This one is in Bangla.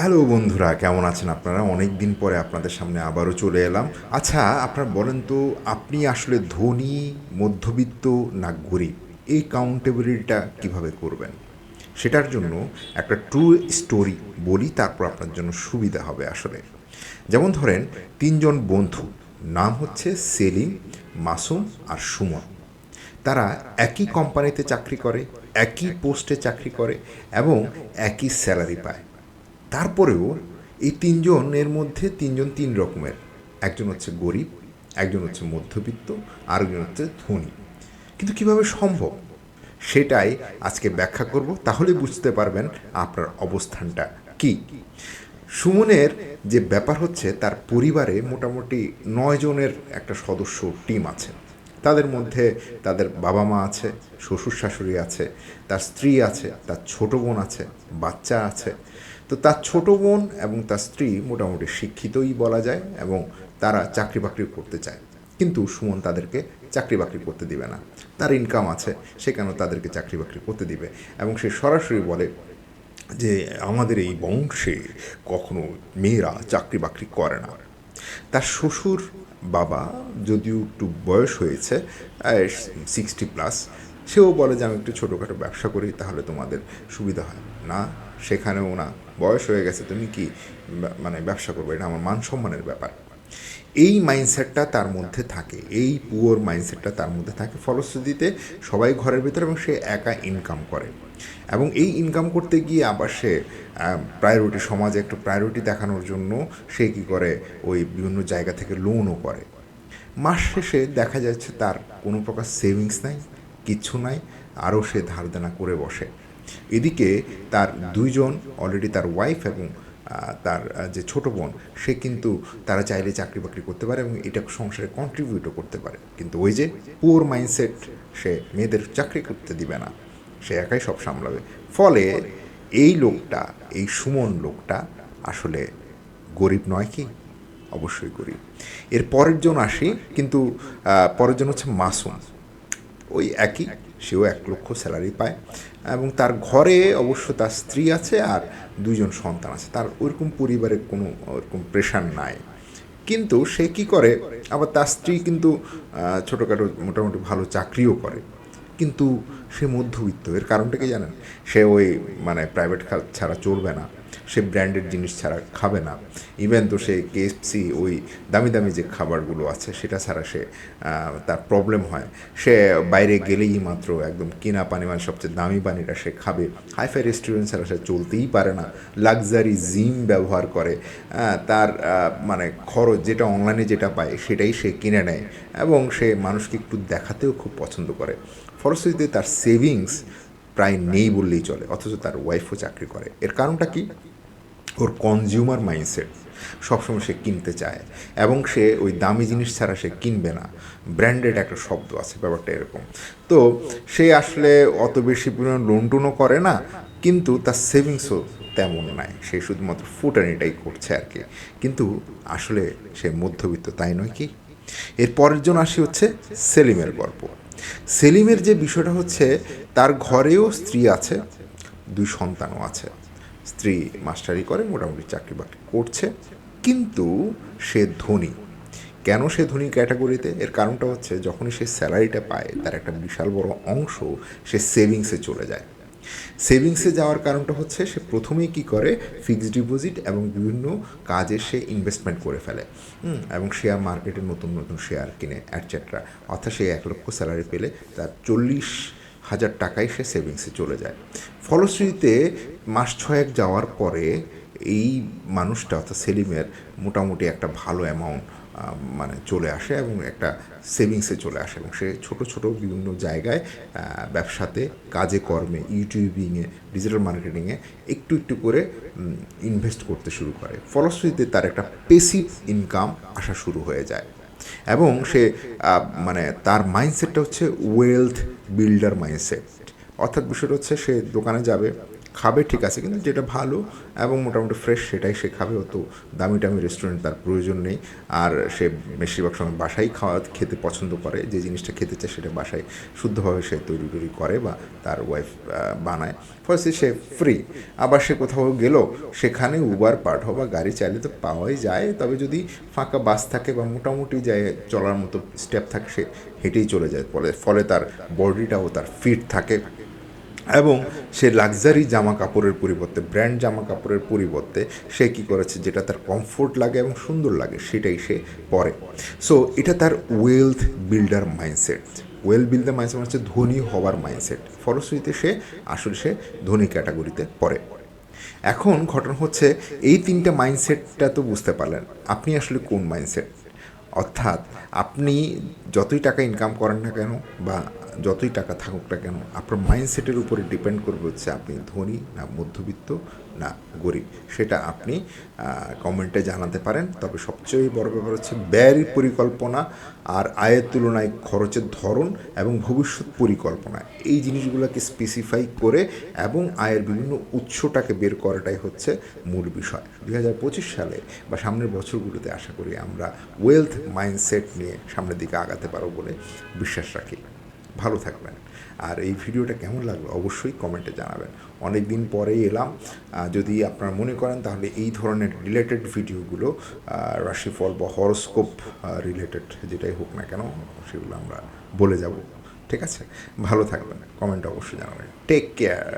হ্যালো বন্ধুরা, কেমন আছেন আপনারা? অনেক দিন পরে আপনাদের সামনে আবারও চলে এলাম। আচ্ছা আপনারা বলেন তো, আপনি আসলে ধনী, মধ্যবিত্ত না গরিব? এই কাউন্টেবিলিটিটা কীভাবে করবেন? সেটার জন্য একটা ট্রু স্টোরি বলি, তারপর আপনার জন্য সুবিধা হবে আসলে। যেমন ধরেন, তিনজন বন্ধু, নাম হচ্ছে সেলিম, মাসুম আর সুমন। তারা একই কোম্পানিতে চাকরি করে, একই পোস্টে চাকরি করে এবং একই স্যালারি পায়। তারপরেও এই তিনজনের মধ্যে তিনজন তিন রকমের। একজন হচ্ছে গরিব, একজন হচ্ছে মধ্যবিত্ত, আরেকজন হচ্ছে ধনী। কিন্তু কীভাবে সম্ভব? সেটাই আজকে ব্যাখ্যা করব, তাহলে বুঝতে পারবেন আপনার অবস্থানটা কি। সুমনের যে ব্যাপার হচ্ছে, তার পরিবারে মোটামুটি নয় জনের একটা সদস্য টিম আছে। তাদের মধ্যে তাদের বাবা মা আছে, শ্বশুর শাশুড়ি আছে, তার স্ত্রী আছে, তার ছোট বোন আছে, বাচ্চা আছে। তো তার ছোট বোন এবং তার স্ত্রী মোটামুটি শিক্ষিতই বলা যায় এবং তারা চাকরি বাকরি করতে চায়। কিন্তু সুমন তাদেরকে চাকরি বাকরি করতে দিবে না। তার ইনকাম আছে, সে কেন তাদেরকে চাকরি বাকরি করতে দিবে? এবং সে সরাসরি বলে যে, আমাদের এই বংশে কখনো মেয়েরা চাকরি বাকরি করে না। তার শ্বশুর বাবা যদিও একটু বয়স হয়েছে সিক্সটি প্লাস সেও বলে যে, আমি একটু ছোটোখাটো ব্যবসা করি, তাহলে তোমাদের সুবিধা হয়। না, সেখানেও না, বয়স হয়ে গেছে, তুমি কি মানে ব্যবসা করবে? এটা আমার মান সম্মানের ব্যাপার। এই মাইন্ডসেটটা তার মধ্যে থাকে, এই পুয়ার মাইন্ডসেটটা তার মধ্যে থাকে। ফলশ্রুতিতে সবাই ঘরের ভিতরে এবং সে একা ইনকাম করে। এবং এই ইনকাম করতে গিয়ে আবার সে প্রায়োরিটি সমাজে একটু প্রায়োরিটি দেখানোর জন্য সে কী করে? ওই বিভিন্ন জায়গা থেকে লোনও করে। মাস শেষে দেখা যাচ্ছে তার কোনো প্রকার সেভিংস নাই। কিচ্ছু নাই, আরও সে ধার দেনা করে বসে। এদিকে তার দুইজন অলরেডি তার ওয়াইফ এবং তার যে ছোট বোন, সে কিন্তু তারা চাইলে চাকরি বাকরি করতে পারে এবং এটা সংসারে কন্ট্রিবিউটও করতে পারে। কিন্তু ওই যে পুয়ার মাইন্ডসেট সে মেয়েদের চাকরি করতে দিবে না। সে একাই সব সামলাবে। ফলে এই লোকটা, এই সুমন লোকটা আসলে গরিব নয় কি? অবশ্যই গরিব। এর পরের জন আসি, কিন্তু পরের জন হচ্ছে মাসুম। ওই একই, সেও এক লক্ষ স্যালারি পায়। এবং তার ঘরে অবশ্য তার স্ত্রী আছে আর দুজন সন্তান আছে। তার ওইরকম পরিবারের কোনো ওরকম প্রেশার নাই। কিন্তু সে কি করে? আবার তার স্ত্রী কিন্তু ছোটোখাটো মোটামুটি ভালো চাকরিও করে। কিন্তু সে মধ্যবিত্ত। এর কারণটা কি জানেন? সে ওই মানে প্রাইভেট ছাড়া চলবে না। সে ব্র্যান্ডেড জিনিস ছাড়া খাবে না। ইভেন তো সে কেএফসি ওই দামি দামি যে খাবারগুলো আছে, সেটা ছাড়া সে তার প্রবলেম হয়। সে বাইরে গেলেই মাত্র একদম কিনা পানি মানে সবচেয়ে দামি পানিটা সে খাবে। হাইফাই রেস্টুরেন্ট ছাড়া সে চলতেই পারে না। লাক্সারি জিম ব্যবহার করে। তার মানে খরচ যেটা অনলাইনে যেটা পায়, সেটাই সে কিনে নেয়। এবং সে মানুষকে একটু দেখাতেও খুব পছন্দ করে। ফলশ্রুতিতে তার সেভিংস প্রায় নেই বললেই চলে, অথচ তার ওয়াইফও চাকরি করে। এর কারণটা কি? ওর কনজিউমার মাইন্ডসেট সবসময় সে কিনতে চায় এবং সে ওই দামি জিনিস ছাড়া সে কিনবে না। ব্র্যান্ডেড একটা শব্দ আছে, ব্যাপারটা এরকম। তো সে আসলে অত বেশি পরিমাণ লোন টোনও করে না, কিন্তু তার সেভিংসও তেমন নাই। সে শুধুমাত্র ফুটানিটাই করছে আর কি। কিন্তু আসলে সে মধ্যবিত্ত, তাই নয় কি? এর পরের জন আসি হচ্ছে সেলিমের গল্প। সেলিমের যে বিষয়টা হচ্ছে, তার ঘরেও স্ত্রী আছে, দুই সন্তানও আছে। স্ত্রী মাস্টারি করে, মোটামুটি চাকরি বাকরি করছে, কিন্তু সে ধনী। কেন সে ধনী ক্যাটাগরিতে? এর কারণটা হচ্ছে, যখনই সে স্যালারিটা পায়, তার একটা বিশাল বড় অংশ সে সেভিংসে চলে যায়। সেভিংসে যাওয়ার কারণটা হচ্ছে সে প্রথমেই কি করে? ফিক্সড ডিপোজিট এবং বিভিন্ন কাজে সে ইনভেস্টমেন্ট করে ফেলে। এবং শেয়ার মার্কেটে নতুন নতুন শেয়ার কিনে অ্যাটসেট্রা অর্থাৎ সে এক লক্ষ স্যালারি পেলে তার চল্লিশ হাজার টাকাই সে সেভিংসে চলে যায়। ফলশ্রুতিতে মাস ছয়েক যাওয়ার পরে এই মানুষটা, অর্থাৎ সেলিমের, মোটামুটি একটা ভালো অ্যামাউন্ট মানে চলে আসে এবং একটা সেভিংসে চলে আসে এবং সে ছোট ছোট বিভিন্ন জায়গায় ব্যবসাতে, কাজে, কর্মে ইউটিউবিংয়ে ডিজিটাল মার্কেটিংয়ে একটু একটু করে ইনভেস্ট করতে শুরু করে। ফলশ্রুতিতে তার একটা পেসিভ ইনকাম আসা শুরু হয়ে যায় এবং সে মানে তার মাইন্ডসেটটা হচ্ছে ওয়েলথ বিল্ডার মাইন্ডসেট অর্থাৎ বিষয়টা হচ্ছে সে দোকানে যাবে খাবে, ঠিক আছে, কিন্তু যেটা ভালো এবং মোটামুটি ফ্রেশ সেটাই সে খাবে, অত দামি টামি রেস্টুরেন্ট তার প্রয়োজন নেই। আর সে বেশিরভাগ সময় বাসায় খাওয়া খেতে পছন্দ করে, যে জিনিসটা খেতে চায় সেটা বাসায় শুদ্ধভাবে সে তৈরি টৈরি করে বা তার ওয়াইফ বানায়। ফলে সে ফ্রি আবার সে কোথাও গেল, সেখানে উবার পাঠাও বা গাড়ি চাইলে তো পাওয়াই যায়, তবে যদি ফাঁকা বাস থাকে বা মোটামুটি যায়, চলার মতো স্টেপ থাকে, সে হেঁটেই চলে যায়। ফলে ফলে তার বডিটাও তার ফিট থাকে। এবং সে লাক্সারি জামা কাপড়ের পরিবর্তে ব্র্যান্ড জামা কাপড়ের পরিবর্তে সে কি করেছে, যেটা তার কমফোর্ট লাগে এবং সুন্দর লাগে, সেটাই সে পরে। সো এটা তার wealth builder mindset well builder mindset হচ্ছে ধনী হওয়ার মাইন্ডসেট ফলশ্রুতিতে সে, আসলে সে ধনী ক্যাটাগরিতে পড়ে। এখন ঘটনা হচ্ছে, এই তিনটা মাইন্ডসেটটা তো বুঝতে পারলেন, আপনি আসলে কোন মাইন্ডসেট অর্থাৎ, আপনি যতই টাকা ইনকাম করেন না কেন, বা যতই টাকা থাকুক না কেন, আপনার মাইন্ডসেটের উপরে ডিপেন্ড করবে হচ্ছে আপনি ধনী না মধ্যবিত্ত না গরিব। সেটা আপনি কমেন্টে জানাতে পারেন। তবে সবচেয়ে বড় ব্যাপার হচ্ছে ব্যয়ের পরিকল্পনা আর আয়ের তুলনায় খরচের ধরন এবং ভবিষ্যৎ পরিকল্পনা। এই জিনিসগুলোকে স্পেসিফাই করে এবং আয়ের বিভিন্ন উৎসটাকে বের করাটাই হচ্ছে মূল বিষয়। দুই হাজার পঁচিশ সালে বা সামনের বছরগুলোতে আশা করি আমরা ওয়েলথ মাইন্ডসেট নিয়ে সামনের দিকে আগাতে পারব বলে বিশ্বাস রাখি। ভালো থাকবেন। আর এই ভিডিওটা কেমন লাগল অবশ্যই কমেন্টে জানাবেন। অনেক দিন পরেই এলাম। যদি আপনারা মনে করেন তাহলে এই ধরনের রিলেটেড ভিডিওগুলো রাশিফল বা হরস্কোপ রিলেটেড যেটাই হোক না কেন, সেগুলো আমরা বলে যাব। ঠিক আছে? ভালো থাকবেন। কমেন্ট অবশ্যই জানাবেন। Take care